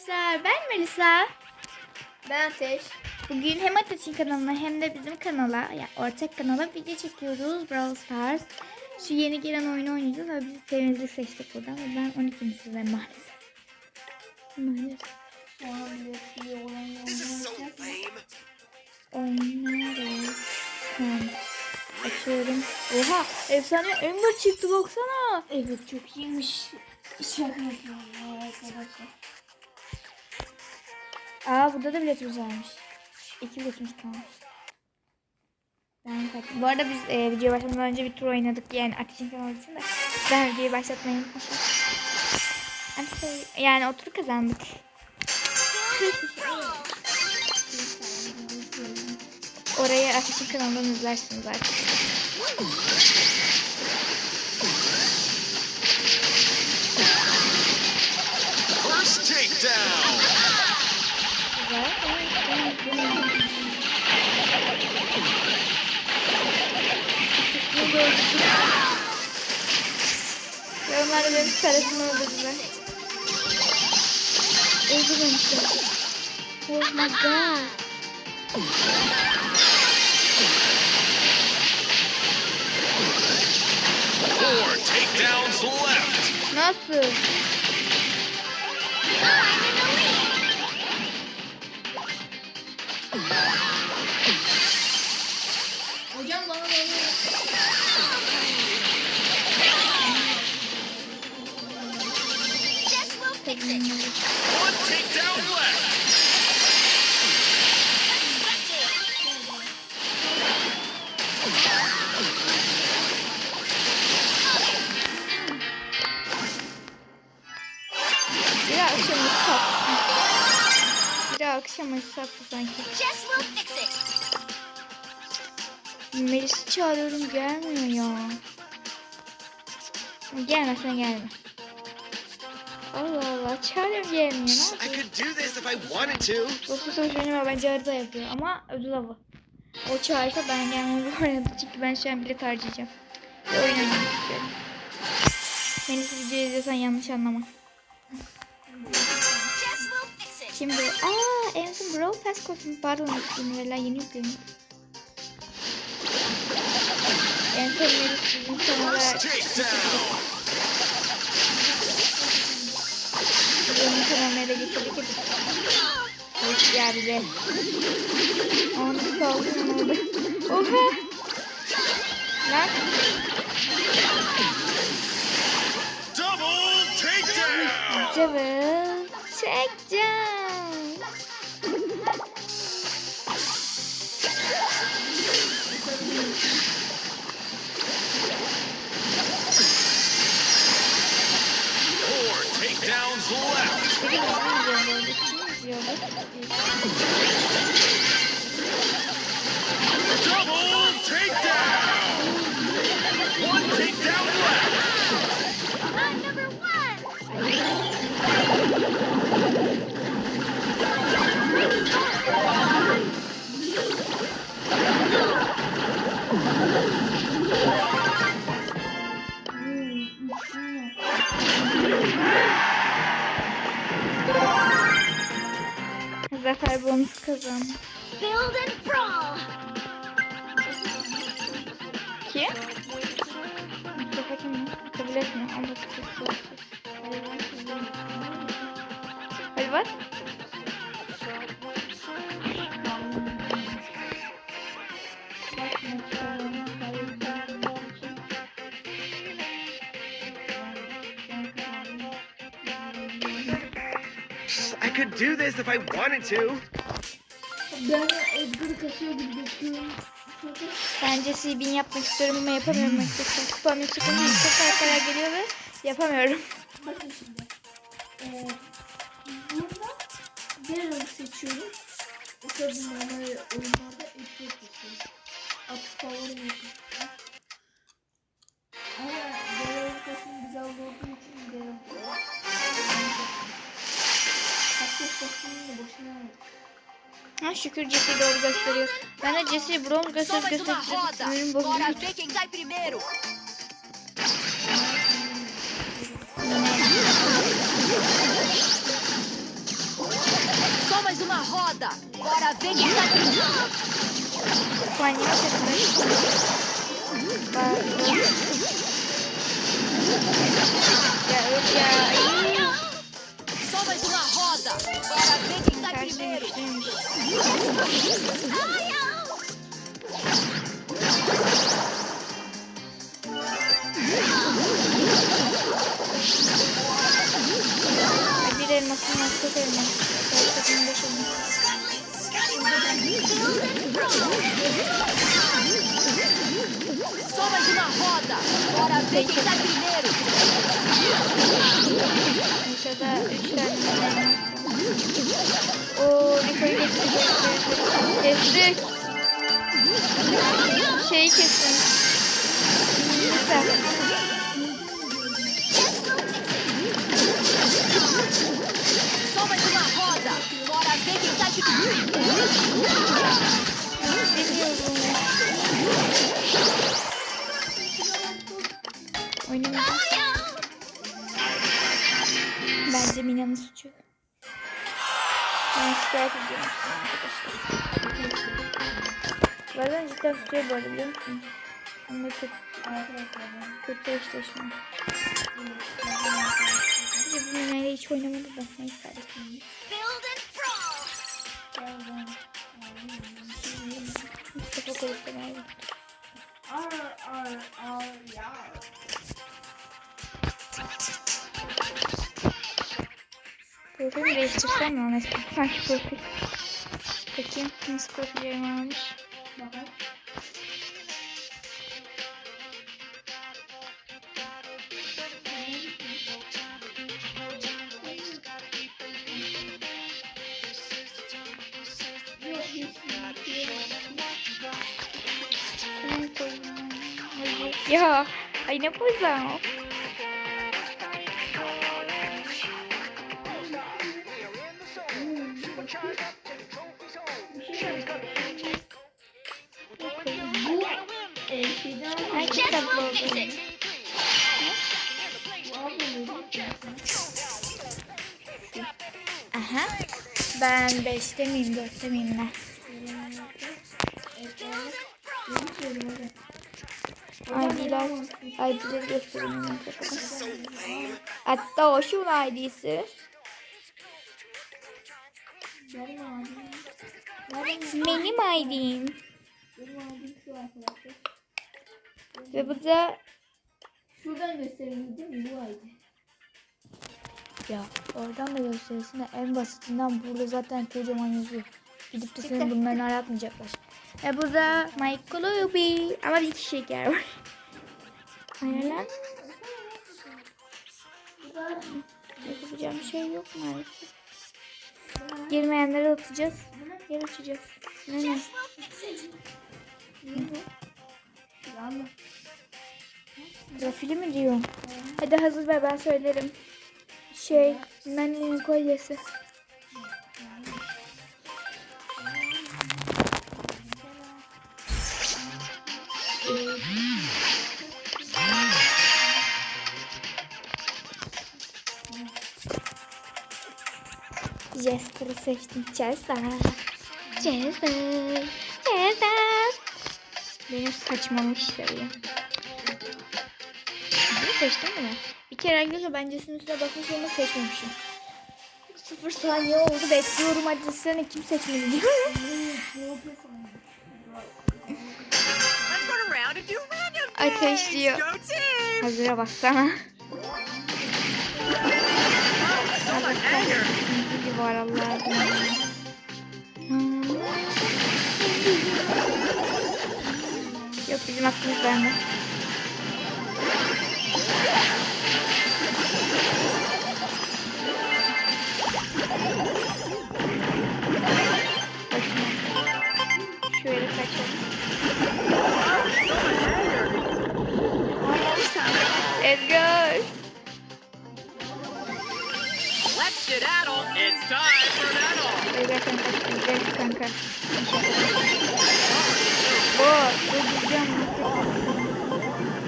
arkadaşlar ben Melisa. Ben Ateş. Bugün hem Ateş'in kanalına hem de bizim kanala yani ortak kanala video çekiyoruz Brawl Stars. Şu yeni giren oyunu oynayacağız ve biz temizlik seçtik buradan ve ben 12. sırayım maalesef. Maalesef. Oynarız. Tamam. Açıyorum. Oha efsane Ember çıktı baksana. Evet çok iyiymiş. Şaka yapıyorum arkadaşlar. Aa burada da biletimiz varmış. İki biletimiz kalmış. Ben Bu arada biz e, videoya başlamadan önce bir tur oynadık yani Ateş'in kanalı için de. Ben videoyu başlatmayı unutmuşum. Yani o turu kazandık. Orayı Ateş'in kanalından izlersiniz artık. First takedown. Ve onlar da benim tarafımı öldürdüler. Öldürmemişler. Oh my god. Four takedowns left. Nasıl? Sattı sanki. Jess will fix it. Melis'i çağırıyorum gelmiyor ya. Gelme sen gelme. Allah Allah çağırıyorum gelmiyor. Ne I could do this if I wanted to. Dostum savaş oynama bence harita yapıyor ama ödül avı. O çağırsa ben gelmem bu arada çünkü ben şu an bilet harcayacağım. Ve oyun oynamak istiyorum. Melis videoyu izliyorsan yanlış anlama. Şimdi aa en son Brawl Pass kostümü pardon yenilerler yeni yükleniyor. En son Melis bizim takedown. Benim kanalına da getirdik hadi. Hoş geldi. Onu kaldım orada. Oha. Lan. Double takedown. Cıvıl. Çekeceğim. Biri bizi izliyor bu arada. Kim Zafer bonus kazandı. Build and brawl. Kim? Mustafa kim? Kabul ses Hadi bak. Do this if I wanted to. Ben Edgar'ı kasıyor gibi bekliyorum. Bence CB'ni yapmak istiyorum ama yapamıyorum açıkçası. Kupam yüksek için çok karakterler geliyor ve yapamıyorum. Bakın şimdi. Ee, burada Daryl'ı seçiyorum. O tabi normal oyunlarda Edgar seçiyorum. Artık favorim yok. Ama Daryl'ın kasım güzel olduğu için Daryl. Ha şükür Jesse'yi doğru gösteriyor. Ben de Jesse'yi bronz gösterip Só mais uma gösterip roda. sinirim Bora bozuluyor. ver quem cai primeiro. roda. Bora ver quem tá de Saniye takılır. Uma roda. Bora ver quem tá Karşı primeiro. güçlüymüş. Ay, Bir elmasın var, çok elmas. Karşı takımın beş elmas. Só mais uma roda. Bora ver quem tá primeiro. Lisede üç tane elmas var. Oo, Niko'yu kestik. Kestik. Şeyi kesin. Oynamayacağım. Bence Mina'nın suçu. Ben şikayet ediyorum size arkadaşlar. Bazen cidden tutuyor bu arada biliyor musun? Ama kötü, kötü eşleşme. Bence bu Mina'yla hiç oynamadı da. Neyse hadi. Build and brawl. Mustafa Koyuk'ta galiba. Ar ar ar ya. Profil değiştirsem mi? Mesela sanki profil. Bakayım nasıl. Ben koyayım. Hayır. Ya ay ne pozla o? Aha. Ben 5'te miyim 4'te miyim ne? ID'ler, ID'leri göstereyim. Hatta o şu ID'si. Benim ID'm. Ve bu da Şuradan gösterelim değil mi? Bu aydı. ya oradan da gösterirsin de en basitinden burada zaten kocaman yazıyor. Gidip de senin bunların aratmayacaklar. Ve bu da Michael Obi. Ama bir kişi şeker var. Ayarlan. Yapacağım şey yok maalesef. Girmeyenleri atacağız. Yer açacağız. Ne ne? Şuranla. Profili mi diyor? Hadi hazır ver ben söylerim. Şey, Nanny'nin kolyesi. Jester'ı seçtim. Chester. Chester. Chester. Benim ya. Bunu seçtim mi? Bir kere arkadaşlar bencesinin üstüne basmış ama seçmemişim. Sıfır saniye oldu bekliyorum hadi sen kim seçmedi diyor. Ateş diyor. Hazıra baksana. İkinci var Allah'ım. Yok bizim aklımız bende. Şöyle kaçalım. Edgar. Let's get addle. It's time for addle. Edgar kanka, Edgar kanka. Oh, bu güzel.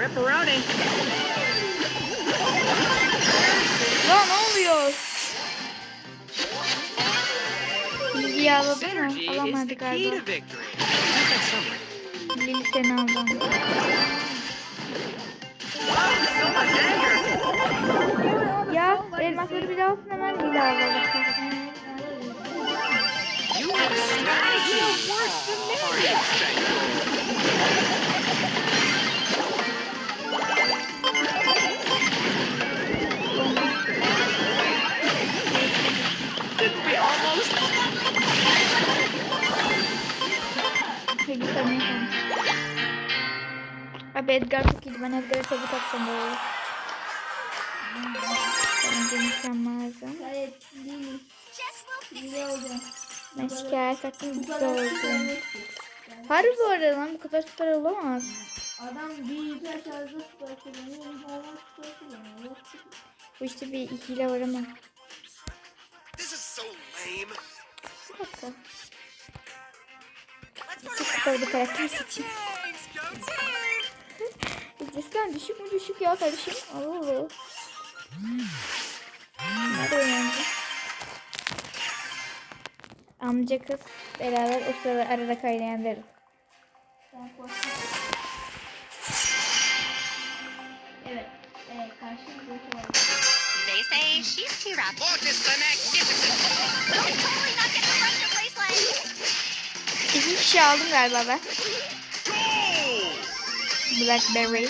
Ripperoni. Lan ne oluyor? İyi ağladın Synergy mı? Alamadı galiba. Lili seni anger. Ya elmasları bir alsın hemen Lili ağladı. You Ne yapalım? Abi Edgar çok iyiydi. Ben Edgar'a tebrik atacağım böyle. Bence mükemmel. Lili. Lili olacağım. Ben şikayet hakkında güzel oldu. Harbi bu arada lan bu kadar süper olamaz. Adam bir hiper şarjda süper kullanıyor. Bir normal süper kullanıyor. Bu işte bir hile var ama. This is so lame. Bir dakika. Çok süper bir karakter seçeyim. Cidden düşük mü düşük ya kardeşim? Oo. Nerede oynancı? Amca kız beraber o sırada arada kaynayan derim. Evet. Evet. Var. They say she's too rapid. The magnificent. Totally like. İki kişi aldım galiba ben. Blackberry.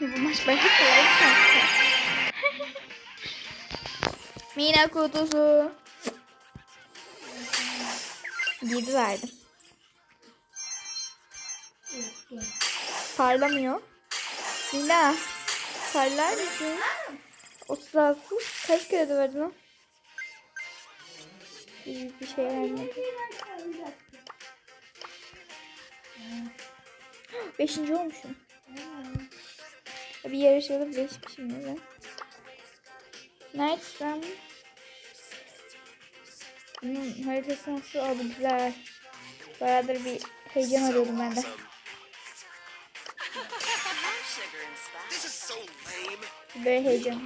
Bu maç bayağı kolay. Mina kutusu. Yedi verdim. Parlamıyor. Mina. Parlar mısın? 36. Kaç kere de verdin o? Bir, bir şey vermedi. Beşinci olmuşum. Bir yarışmada beşmişim ya ben. Neredesin? Bunun haritası nasıl? Aa bu güzel. Bayağıdır bir heyecan arıyordum ben de. Böyle heyecan.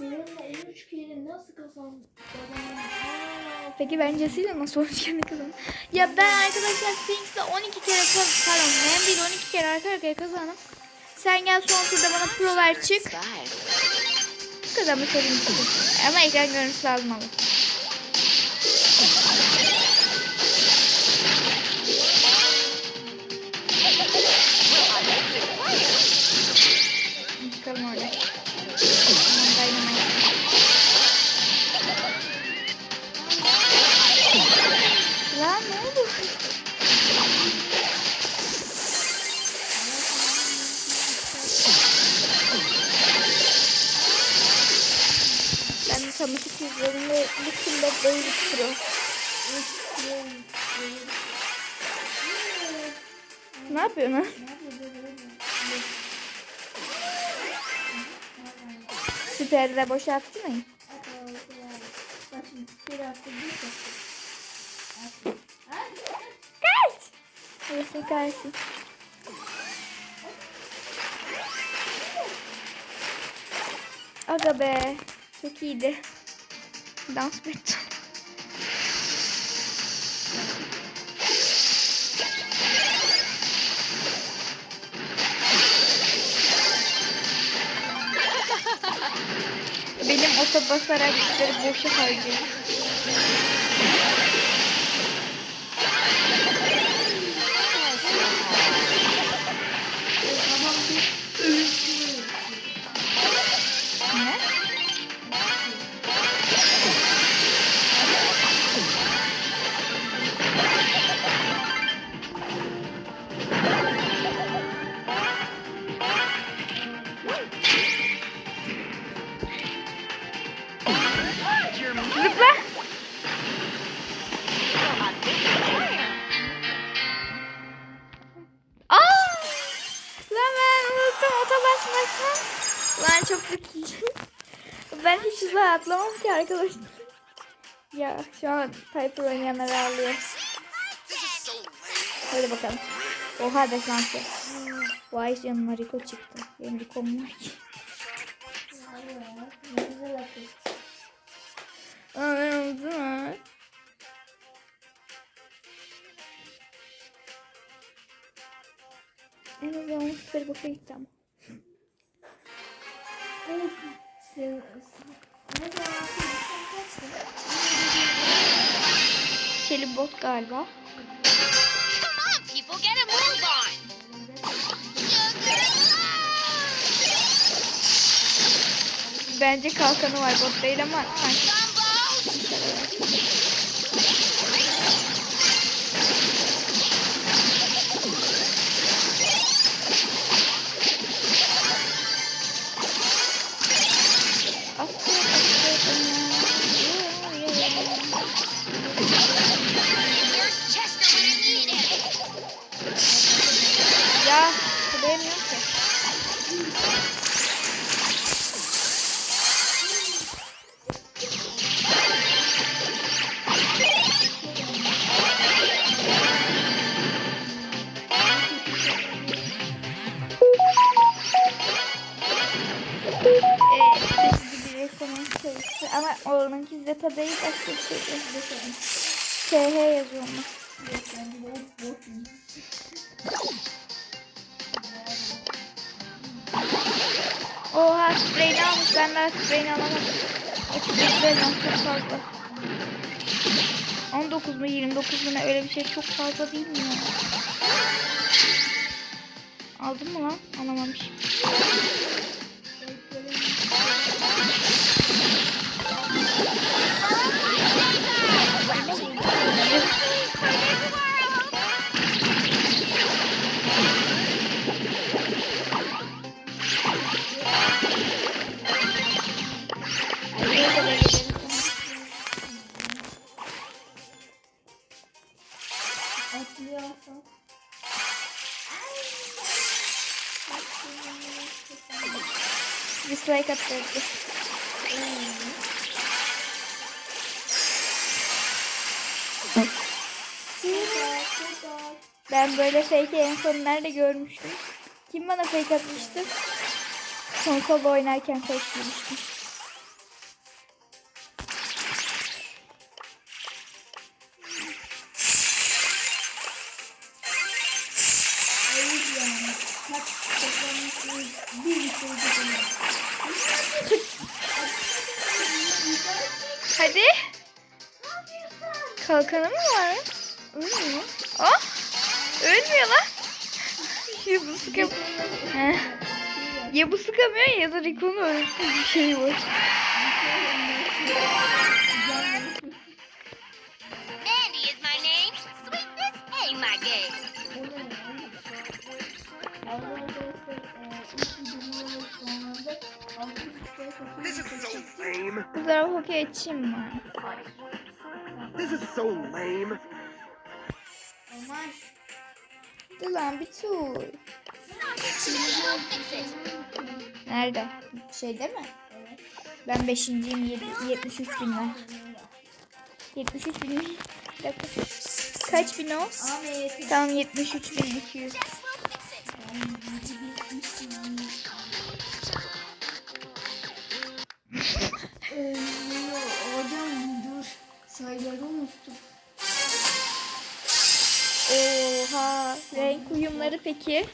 Benimle 13 kere nasıl kazandım? Peki bencesiyle nasıl olmuş kendi kazanım? Ya ben arkadaşlar Sphinx'te 12 kere kaz pardon ben değil 12 kere arka arkaya kazandım. Sen gel son turda bana prolar çık. Bu kadar mı sorun. Ama ekran görüntüsü lazım Bakalım orada. Lan ne oldu? Ben matematik üzerinde bütün bedleri bitiriyorum. Ne yapıyorsun ha? Süperi de boşalttın mı? Bak şimdi bir hafta bir hafta. Kaç! Orası karşı. Aga be. Çok iyiydi. Dans mı ettim? Benim otobasarak işleri boşa harcıyor. Şu an Piper oynayanlar ağlıyor. Hadi bakalım. Oha desansı. Vay canına Rico çıktı. Benim Rico'm var ki. Ne güzel atıyor. Anladın En azından süper boka gitti ama. Olsun. Sen, ne zaman sen kaçtın? Şeli bot galiba. Bence kalkanı var bot değil ama sanki. 19 mu 29 mu ne öyle bir şey çok fazla değil mi? Aldın mı lan? Alamamış. Dislike attırdı. Ben böyle fake en son nerede görmüştüm? Kim bana fake atmıştı? Konsolda oynarken fake yemiştim. Sıkamıyor ya da Rico'nun ölümsüz bir şey var. Mandy is my name. Sweetness ain't my game. This is so lame. Kızlar hokey mı? This is so lame. Olmaz. Dur lan bir tur. Nerede? Şeyde mi? Ben beşinciyim. Yedi- 73 bin var. 73 bin mi? Kaç bin o? Tamam 73 bin 200. Ee, Hocam dur. Sayıları unuttum. Oha. Renk uyumları peki?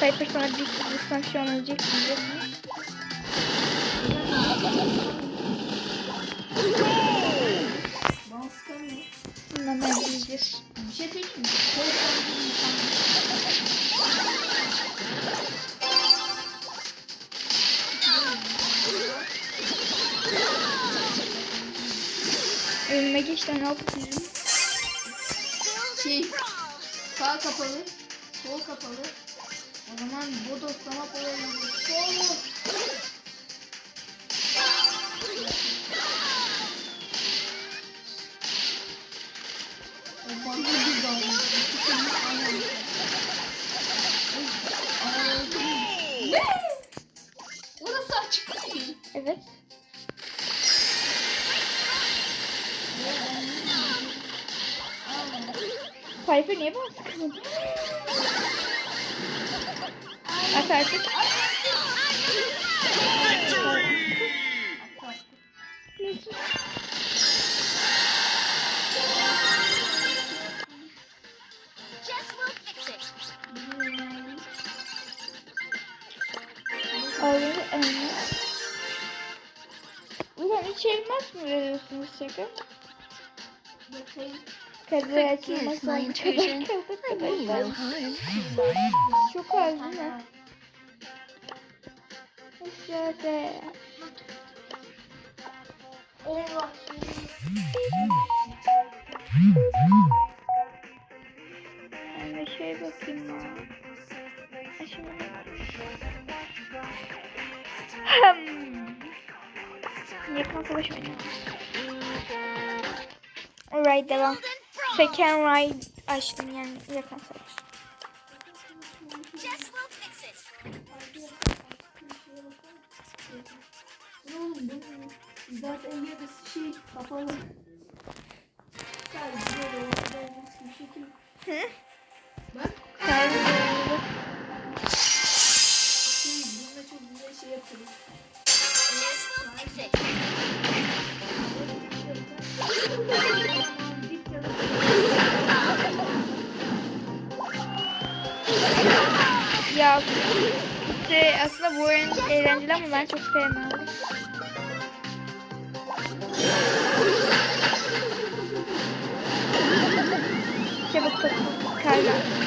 Piper sana bir vursam şu an ölecek diyeceksin. Bana sıkamıyor. Bundan ben diyeceğiz. Bir şey söyleyeyim mi? De ne yapayım? Şey, sağ kapalı, sol kapalı. O zaman bodoslama koyalım. Sol. fazla bir dalga. Ne? Orası açık değil. Evet. Piper niye bana sıkılmadı? At artık. Önüne. Ulan hiç elmas mı veriyorsunuz şaka? Bakayım. İntrusion. Kadar kadar kadar. Çok az değil mi? Şöyle. Ben de şey bakayım ya. Şimdi. Yakın savaş oynuyor. Alright devam. Second ride açtım yani yakın? Zaten yarısı şey kapalı. Hı? Bak şey bununla çok güzel şey yapıyoruz. Jess will fix it. Ya işte aslında bu oyun eğlenceli ama ben çok sevmiyorum. Çabuk bakın. Karga.